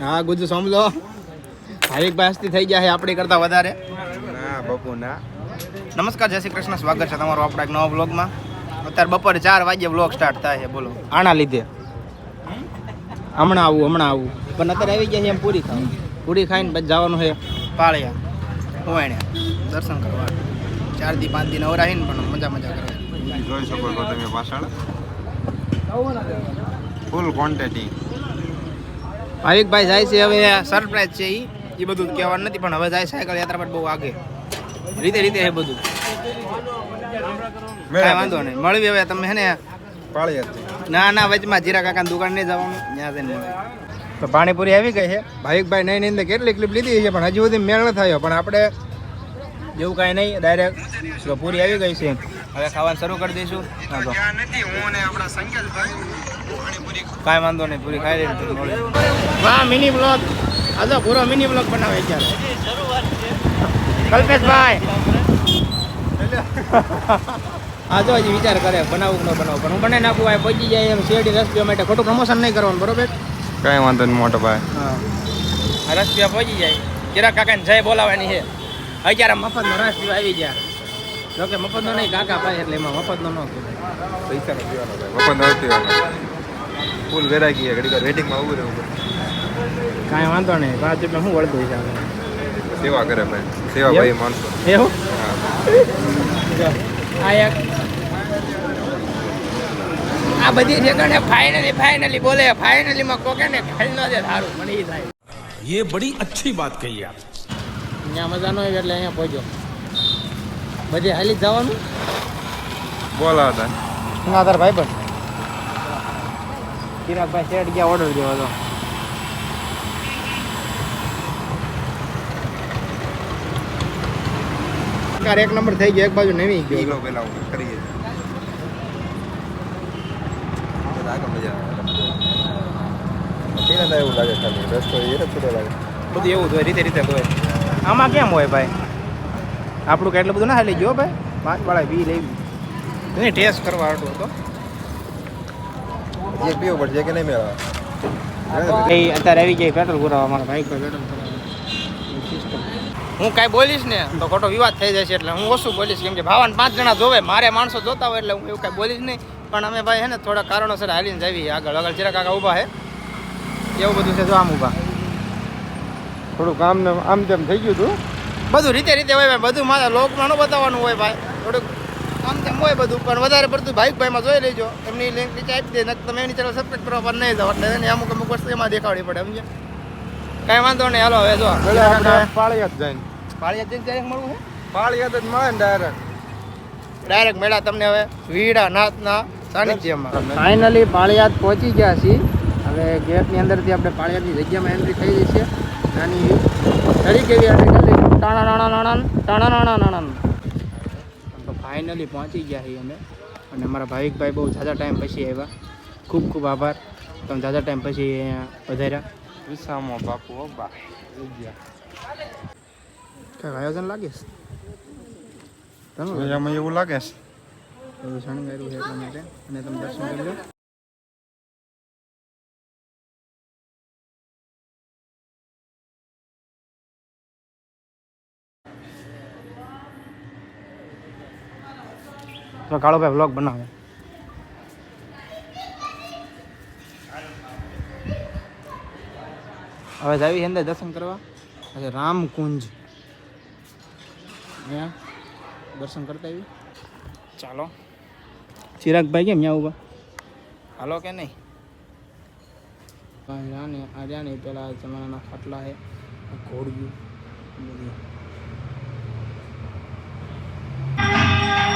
હા ગુજ સમજો. ભાવિક ભાઈ થઈ ગયા છે આપણી કરતા વધારે. ના બાપુ ના. નમસ્કાર જય શ્રી કૃષ્ણ. સ્વાગત છે તમારો આપણા એક નવા બ્લોગમાં અત્યારે બપોરે ચાર વાગ્યે બ્લોગ સ્ટાર્ટ થાય છે બોલો. આના લીધે. હમણાં આવું હમણાં આવું. પણ અત્યારે આવી ગયા છે એમ પૂરી ખાવ. પૂરી ખાઈને પછી જવાનું છે. પાળિયા હોવાણ્યા. દર્શન કરવા. ચાર દી પાંચ દી નવરાહીને પણ મજા મજા કરવા જોઈ શકો છો તમે પાછળ. ફૂલ ક્વોન્ટિટી ભાવિકભાઈ જાય છે હવે સરપ્રાઈઝ છે એ એ બધું કહેવાનું નથી પણ હવે જાય સાયકલ યાત્રા પર બહુ આગે. રીતે રીતે એ બધું. કાંઈ વાંધો નહીં. મળવી હવે તમે હે ને ના ના વચમાં જીરા કાકાની દુકાન નહીં જવાનું. ત્યાં જઈને તો પાણીપુરી આવી ગઈ છે? ભાવિકભાઈ નહીં નહીં કેટલી ક્લિપ લીધી છે પણ હજી સુધી મેળ ન થયો. પણ આપણે જેવું કાંઈ નહીં ડાયરેક્ટ પૂરી આવી ગઈ છે. હવે ખાવાનું શરૂ કરી દઈશું. કાંઈ વાંધો નહીં પૂરી ખાઈ રહી વાહ મિની બ્લોગ આ તો પૂરો મિની બ્લોગ બનાવે અત્યારે કલ્પેશભાઈ. આ તો હજી વિચાર કરે બનાવવું ન બનાવું. પણ હું બનાવી નાખું ભાઈ પહોંચી જાય એમ શેરડી રસ પીવા માટે. ખોટું પ્રમોશન નહીં કરવાનું બરોબર? કઈ વાંધો નહીં મોટો ભાઈ. હા. આ રસ પીવા પહોંચી જાય. કિરા કાકાને જય બોલાવાની છે. અત્યારે મફતનો રસ પીવા આવી ગયા. જોકે મફતનો નહીં કાકા પાય એટલે એમાં મફતનો ન કહેવાય પૈસા નો પીવાનો ભાઈ બપોર નથી પીવાનો ફૂલ વેરાગી ઘડી વાર વેટિંગમાં ઉભું રહેવું પડે કાંઈ વાંધો નહીં પાંચ રૂપિયા શું વળતું છે આપણે સેવા કરે ભાઈ સેવા ભાઈ માણસો એવું હા જો આ એક આ બધી જગ્યાને ફાઇનલી ફાઇનલી બોલે ફાઇનલીમાં કોકે ને ખાઈ ન દે સારું મને એ થાય ये बड़ी अच्छी बात कही आप અહીંયા મજા ન હોય એટલે અહીંયા પહોંચ્યો બધી હાલી જવાનું? બોલા હતા. ના તાર ભાઈ પણ. ચિરાગભાઈ શેઠ ગયા ઓર્ડર દેવો હતો કાર એક નંબર થઈ ગયો એક બાજુ નવી ગયો. ઈગો પેલા કરીએ. એવું લાગે ખાલી રસ્તો એ લાગે. બધું એવું જ હોય રીતે રીતે હોય. આમાં કેમ હોય ભાઈ? આપણું કેટલું બધું ના હાલી ગયો ભાઈ. પાંચ વાળા બી લેવી. એને ટેસ્ટ કરવા હાટું હતો. જે પીવો પડશે કે નહીં મેળવા. એ અત્યારે આવી જાય પેટ્રોલ પુરાવા મારા બાઈક પર પેટ્રોલ હું કાંઈ બોલીશ ને તો ખોટો વિવાદ થઈ જશે એટલે હું ઓછું બોલીશ કેમ કે ભાવાને પાંચ જણા જોવે મારે માણસો જોતા હોય એટલે હું એવું કાંઈ બોલીશ નહીં. પણ અમે ભાઈ હે ને થોડા કારણોસર હાલીને જાવી આગળ આગળ ચિરા કાકા ઊભા હે. એવું બધું છે જો આમ ઊભા. થોડું કામ ને આમ તેમ થઈ ગયું હતું બધું રીતે રીતે હોય ભાઈ બધું મારે લોકમાં ન બતાવવાનું હોય ભાઈ. થોડુંક આમ તેમ હોય બધું પણ વધારે પડતું ભાઈક ભાઈમાં જોઈ લેજો. એમની લિંક નીચે આપી દે નકર તમે એની ચેનલ સબસ્ક્રાઈબ કરવા પર નહીં જાવ એટલે એને અમુક અમુક વસ્તુ એમાં દેખાડવી પડે સમજે કાંઈ વાંધો નહીં હાલો હવે જો. પાળિયા જઈને જાય પાળિયા જઈને. ક્યારેક મળવું છે? પાળિયા જ મળે ને ડાયરેક્ટ ડાયરેક્ટ મેળા તમને હવે વીડા નાથના સાનિધ્યમાં ફાઇનલી પાળિયાદ પહોંચી ગયા છીએ. હવે ગેટની અંદરથી આપણે પાળિયાદની જગ્યામાં એન્ટ્રી થઈ ગઈ છે. નાની ઘડી કેવી એન્ટ્રી કરી ટાણા નાણા નાણા ટાણા નાણા નાણા તો ફાઇનલી પહોંચી ગયા છીએ અમે. અને અમારા ભાવિકભાઈ બહુ ઝાઝા ટાઈમ પછી આવ્યા. ખૂબ ખૂબ આભાર. તમે ઝાઝા ટાઈમ પછી અહીંયા વધાર્યા. વિસામો બાપુ હો બા. કાંઈક આયોજન લાગે છે? એવું લાગે છે? શણગાર્યું છે એટલા માટે. અને તમે દર્શન કરી લો. તો કાળોભાઈ વ્લોગ બનાવે. હવે જાવી અંદર દર્શન કરવા. આજે રામકુંજ. અહીંયા દર્શન કરતા આવી ચાલો. ચિરાગભાઈ કેમ ત્યાં ઊભા હાલો કે નહીં? રાને આ રહ્યા ને પેલા જમાનાના ખાટલા છે. ઘોડિયું. બધું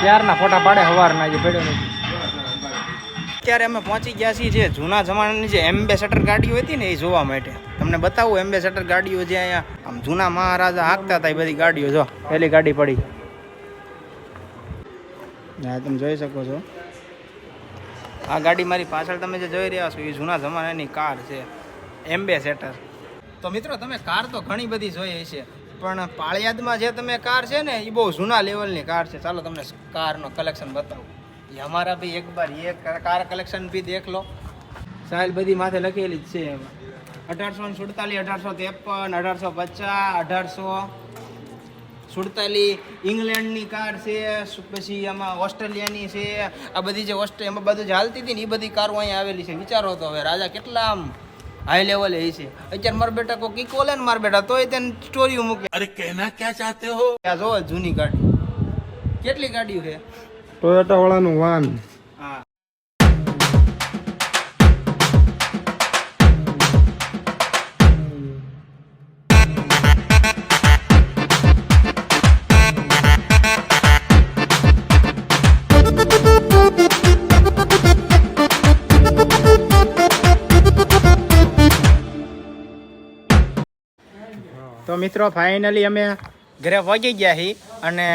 ત્યારના ફોટા પાડે સવારના જે પડ્યો નથી. અત્યારે અમે પહોંચી ગયા છીએ જે જૂના જમાનાની જે એમ્બેસેડર ગાડીઓ હતી ને એ જોવા માટે. તમને બતાવું એમ્બેસેડર ગાડીઓ જે અહીંયા આમ જૂના મહારાજા હાંકતા હતા એ બધી ગાડીઓ જો. પહેલી ગાડી પડી. હા તમે જોઈ શકો છો. આ ગાડી મારી પાછળ તમે જે જોઈ રહ્યા છો એ જૂના જમાનાની કાર છે. એમ્બેસેટર તો મિત્રો તમે કાર તો ઘણી બધી જોઈ હશે. પણ પાળિયાદમાં જે તમે કાર છે ને, એ બહુ જૂના લેવલની કાર છે. ચાલો તમને કારનો કલેક્શન બતાવું. એ અમારા ભાઈ એક બાર, એ કાર કલેક્શન બી દેખ લો. સાહેલ બધી માથે લખેલી જ છે એમાં. અઢારસો ને સુડતાલીસ, અઢારસો ત્રેપન, અઢારસો પચાસ, અઢારસો સુડતાલીસ. ઇંગ્લેન્ડની કાર છે પછી આમાં ઓસ્ટ્રેલિયાની છે. આ બધી જે ઓસ્ટ્રેલિયામાં બધું જ હાલતી હતી ને, એ બધી કારો અહીંયા આવેલી છે. વિચારો તો હવે, રાજા કેટલા આમ હાઈ લેવલ હે છે. અત્યારે મારા બેટા કો કી કોલે ને મારા બેટા તોય તેને સ્ટોરી મૂકે. અરે કહેના ક્યાં ચાહતે હો? આ જો જૂની ગાડી. કેટલી ગાડી છે? ટોયોટા વાળાનું વાન મિત્રો ફાઇનલી અમે ઘરે પહોંચી ગયા છીએ અને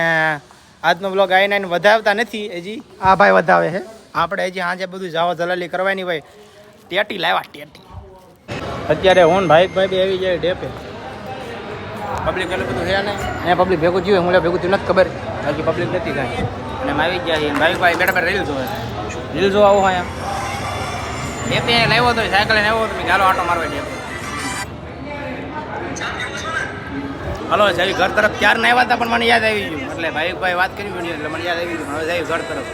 આજનો બ્લોગ આવીને આઈને વધાવતા નથી હજી આ ભાઈ વધાવે છે આપણે હજી આજે બધું જાવા દલાલી કરવાની ભાઈ ટેટી લાવ્યા ટેટી. અત્યારે હું ભાઈ ભાઈ બી આવી જાય ડેપે પબ્લિક એટલું બધું છે ને અહીંયા પબ્લિક ભેગું થયું હું ભેગું થયું નથી ખબર. બાકી પબ્લિક નથી કાંઈ. અને અમે આવી ગયા છીએ. ભાઈ ભાઈ બેઠા બેઠા રીલ જોવે. રીલ જોવા આવું હોય એમ. ડેપે લાવ્યો હતો સાયકલ આવ્યો હતો ચાલો આટો મારવા ડેપે હલો જઈ ઘર તરફ ક્યારે ના આવ્યા હતા પણ મને યાદ આવી ગયું. એટલે ભાઈ ભાઈ વાત કરી એટલે મને યાદ આવી ગયું. હવે જઈ ઘર તરફ.